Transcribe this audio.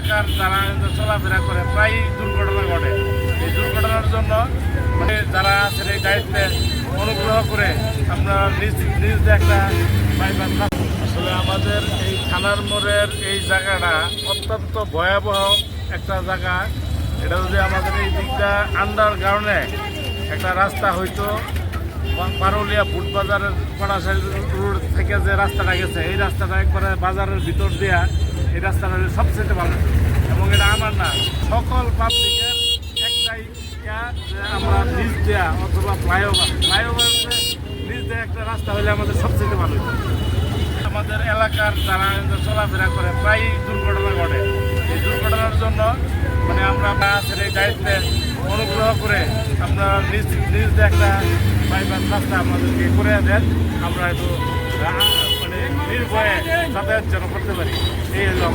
এলাকার যারা চলাফেরা করে, প্রায় দুর্ঘটনা ঘটে। এই দুর্ঘটনার জন্য মানে যারা আছেন এই দায়িত্বে অনুগ্রহ করে আমরা নিজ নিজ একটা বাইপাস আসলে আমাদের এই থানার মোড়ের এই জায়গাটা অত্যন্ত ভয়াবহ একটা জায়গা। এটা যদি আমাদের এই দিকটা আন্ডারগ্রাউন্ডে একটা রাস্তা হইতো পারুলিয়া ফুট বাজারের পাড়াশাড়ি রোড থেকে যে রাস্তাটা গেছে, এই রাস্তাটা একবারে বাজারের ভিতর দিয়া এই রাস্তাটা সবচেয়ে ভালো। এবং এটা আমার না, সকল পাবলিকের একটাই আমরা নিজ দেয়া অথবা ফ্লাইওভার ফ্লাইওভার নিজ দেয়া একটা রাস্তা হলে আমাদের সবচেয়ে ভালো। আমাদের এলাকার যারা চলাফেরা করে প্রায় দুর্ঘটনা ঘটে। এই দুর্ঘটনার জন্য মানে আমরা আছেন এই দায়িত্বে অনুগ্রহ করে আমরা নিজ নিজ দিয়ে একটা বাইপাস রাস্তা আমাদেরকে করে দেন। আমরা একটু যাতায়াত যেন করতে পারি। এই